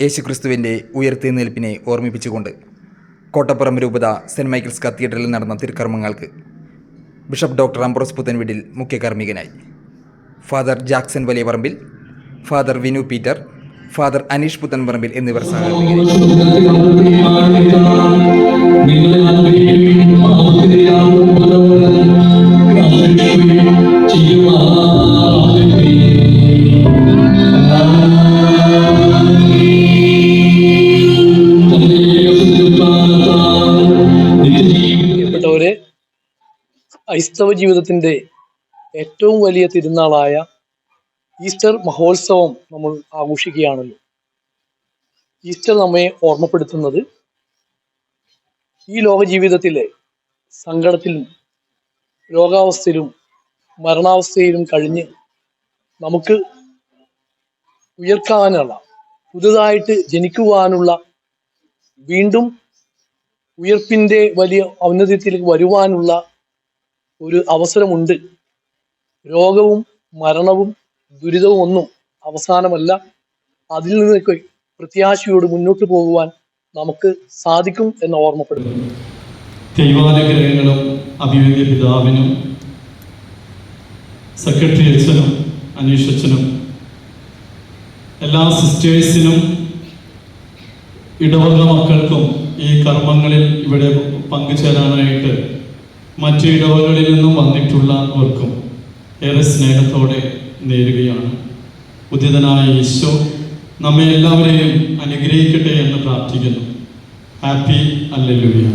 യേശുക്രിസ്തുവിന്റെ ഉയർത്തെഴുന്നേൽപ്പിനെ ഓർമ്മിപ്പിച്ചുകൊണ്ട് കോട്ടപ്പുറം രൂപത saint Michael's കത്തീഡ്രലിൽ നടന്ന തിരുക്കർമ്മങ്ങൾക്ക് ബിഷപ്പ് ഡോക്ടർ അംബ്രോസ് പുത്തൻവീടിൽ മുഖ്യ കാർമ്മികനായി father Jackson Valiya Parambil father Vinu Peter father Aneesh Puthenparambil എന്നിവർ സഹകരണ ക്രൈസ്തവ ജീവിതത്തിന്റെ ഏറ്റവും വലിയ തിരുനാളായ ഈസ്റ്റർ മഹോത്സവം നമ്മൾ ആഘോഷിക്കുകയാണല്ലോ. ഈസ്റ്റർ നമ്മെ ഓർമ്മപ്പെടുത്തുന്നത് ഈ ലോക ജീവിതത്തിലെ സങ്കടത്തിലും രോഗാവസ്ഥയിലും മരണാവസ്ഥയിലും കഴിഞ്ഞ് നമുക്ക് ഉയർക്കാനുള്ള പുതുതായിട്ട് ജനിക്കുവാനുള്ള വീണ്ടും ഉയർപ്പിന്റെ വലിയ ഔന്നത്യത്തിലേക്ക് വരുവാനുള്ള ഒരു അവസരമുണ്ട്. രോഗവും മരണവും ദുരിതവും ഒന്നും അവസാനമല്ല. അതിൽ നിന്നൊക്കെ പ്രത്യാശയോട് മുന്നോട്ട് പോകുവാൻ നമുക്ക് സാധിക്കും എന്ന് ഓർമ്മപ്പെടുന്നു. ദൈവാനുഗ്രഹങ്ങളും അഭിവൃദ്ധി പിതാവിനും സെക്രട്ടറി അച്ഛനും അനീഷ് അച്ഛനും എല്ലാ സിസ്റ്റേഴ്സിനും ഇടവക മക്കൾക്കും ഈ കർമ്മങ്ങളിൽ ഇവിടെ പങ്കുചേരാനായിട്ട് മറ്റു ഇടവകളിൽ നിന്നും വന്നിട്ടുള്ളവർക്കും ഏറെ സ്നേഹത്തോടെ നേരുകയാണ്. ഉദിതനായ ഈശോ നമ്മെ എല്ലാവരെയും അനുഗ്രഹിക്കട്ടെ എന്ന് പ്രാർത്ഥിക്കുന്നു. ഹാപ്പി അല്ലെലുവിയ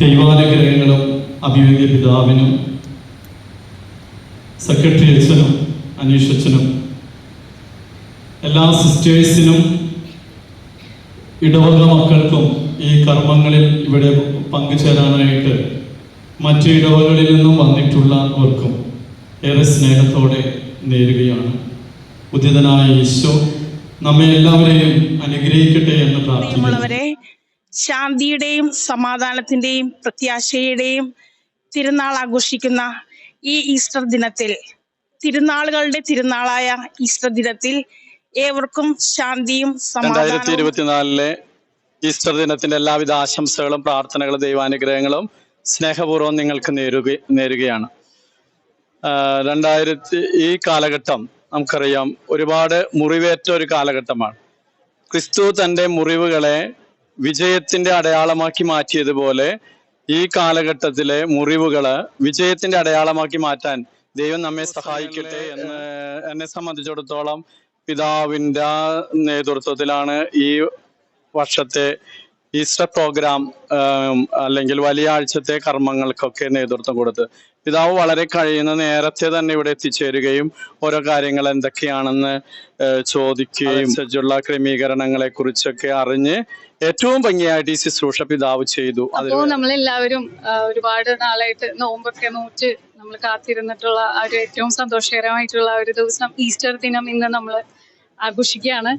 ദൈവാനുഗ്രഹങ്ങളും അഭിവൃദ്ധി പിതാവിനും സെക്രട്ടറി അച്ഛനും അനീഷ് എല്ലാ സിസ്റ്റേഴ്സിനും ഇടവക മക്കൾക്കും ഈ കർമ്മങ്ങളിൽ ഇവിടെ പങ്കുചേരാനായിട്ട് മറ്റു ഇടവകളിൽ നിന്നും വന്നിട്ടുള്ളവർക്കും ഏറെ സ്നേഹത്തോടെ നേരുകയാണ്. ഉദിതനായ ഈശോ നമ്മെ എല്ലാവരെയും അനുഗ്രഹിക്കട്ടെ എന്ന് പ്രാർത്ഥിക്കുന്നു. പ്രിയമുള്ളവരെ ശാന്തിയുടെയും സമാധാനത്തിന്റെയും പ്രത്യാശയുടെയും തിരുനാൾ ആഘോഷിക്കുന്ന ഈ ഈസ്റ്റർ ദിനത്തിൽ തിരുനാളുകളുടെ തിരുനാളായ ഈസ്റ്റർ ദിനത്തിൽ ഏവർക്കും ശാന്തിയും രണ്ടായിരത്തി ഇരുപത്തിനാലിലെ ഈസ്റ്റർ ദിനത്തിന്റെ എല്ലാവിധ ആശംസകളും പ്രാർത്ഥനകളും ദൈവാനുഗ്രഹങ്ങളും സ്നേഹപൂർവം നിങ്ങൾക്ക് നേരുക നേരുകയാണ്. രണ്ടായിരത്തി ഈ കാലഘട്ടം നമുക്കറിയാം ഒരുപാട് മുറിവേറ്റ ഒരു കാലഘട്ടമാണ്. ക്രിസ്തു തന്റെ മുറിവുകളെ വിജയത്തിന്റെ അടയാളമാക്കി മാറ്റിയതുപോലെ ഈ കാലഘട്ടത്തിലെ മുറിവുകൾ വിജയത്തിന്റെ അടയാളമാക്കി മാറ്റാൻ ദൈവം നമ്മെ സഹായിക്കട്ടെ എന്ന് എന്നെ സംബന്ധിച്ചിടത്തോളം പിതാവിന്റെ നേതൃത്വത്തിലാണ് ഈ വർഷത്തെ ഈസ്റ്റർ പ്രോഗ്രാം അല്ലെങ്കിൽ വലിയ ആഴ്ചത്തെ കർമ്മങ്ങൾക്കൊക്കെ നേതൃത്വം കൊടുത്ത് പിതാവ് വളരെ കഴിയുന്ന നേരത്തെ തന്നെ ഇവിടെ എത്തിച്ചേരുകയും ഓരോ കാര്യങ്ങൾ എന്തൊക്കെയാണെന്ന് ചോദിക്കുകയും സജ്ജുള്ള ക്രമീകരണങ്ങളെ കുറിച്ചൊക്കെ അറിഞ്ഞ് ഏറ്റവും ഭംഗിയായിട്ട് ഈ ശുശ്രൂഷ പിതാവ് ചെയ്തു. അപ്പോ നമ്മളെല്ലാവരും ഒരുപാട് നാളായിട്ട് നോമ്പൊക്കെ നോറ്റ് നമ്മൾ കാത്തിരുന്നിട്ടുള്ള ആ ഒരു ഏറ്റവും സന്തോഷകരമായിട്ടുള്ള ഒരു ദിവസം ഈസ്റ്റർ ദിനം ഇന്ന് നമ്മൾ ആഘോഷിക്കുകയാണ്.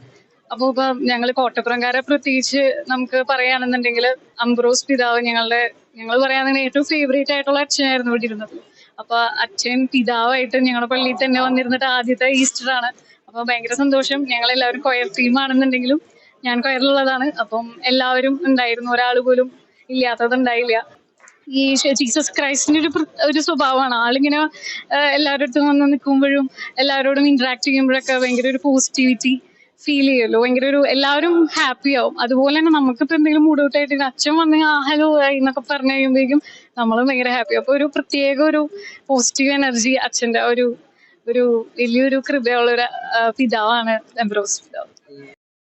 അപ്പോൾ ഇപ്പൊ ഞങ്ങൾ കോട്ടപ്പുറംകാരെ പ്രത്യേകിച്ച് നമുക്ക് പറയുകയാണെന്നുണ്ടെങ്കിൽ അംബ്രോസ് പിതാവ് ഞങ്ങളുടെ ഞങ്ങൾ പറയാണെങ്കിൽ ഏറ്റവും ഫേവറേറ്റ് ആയിട്ടുള്ള അച്ഛനായിരുന്നു ഇവിടെ ഇരുന്നത് അപ്പൊ അച്ഛൻ പിതാവായിട്ട് ഞങ്ങളുടെ പള്ളിയിൽ തന്നെ വന്നിരുന്നിട്ട് ആദ്യത്തെ ഈസ്റ്റർ ആണ്. അപ്പൊ ഭയങ്കര സന്തോഷം. ഞങ്ങൾ എല്ലാവരും കൊയർ ടീം ആണെന്നുണ്ടെങ്കിലും ഞാൻ കൊയറിലുള്ളതാണ് അപ്പം എല്ലാവരും ഉണ്ടായിരുന്നു. ഒരാൾ പോലും ഇല്ലാത്തത് ഉണ്ടായില്ല. ഈ ജീസസ് ക്രൈസ്റ്റിന്റെ ഒരു ഒരു സ്വഭാവമാണ്. ആളിങ്ങനെ എല്ലാവരുടെ അടുത്തും വന്ന് നിൽക്കുമ്പോഴും എല്ലാവരോടും ഇന്ററാക്ട് ചെയ്യുമ്പോഴൊക്കെ ഭയങ്കര ഒരു പോസിറ്റിവിറ്റി ഫീൽ ചെയ്യുമല്ലോ ഭയങ്കര ഒരു എല്ലാവരും ഹാപ്പി ആവും. അതുപോലെ തന്നെ നമുക്കിപ്പോ എന്തെങ്കിലും ആയിട്ട് അച്ഛൻ വന്ന് ഹലോ എന്നൊക്കെ പറഞ്ഞു കഴിയുമ്പോഴേക്കും നമ്മളും ഭയങ്കര ഹാപ്പി അപ്പൊ ഒരു പ്രത്യേക ഒരു പോസിറ്റീവ് എനർജി അച്ഛന്റെ ഒരു ഒരു വലിയൊരു കൃപയുള്ള ഒരു പിതാവാണ് എംബ്രോസ് പിതാവ്.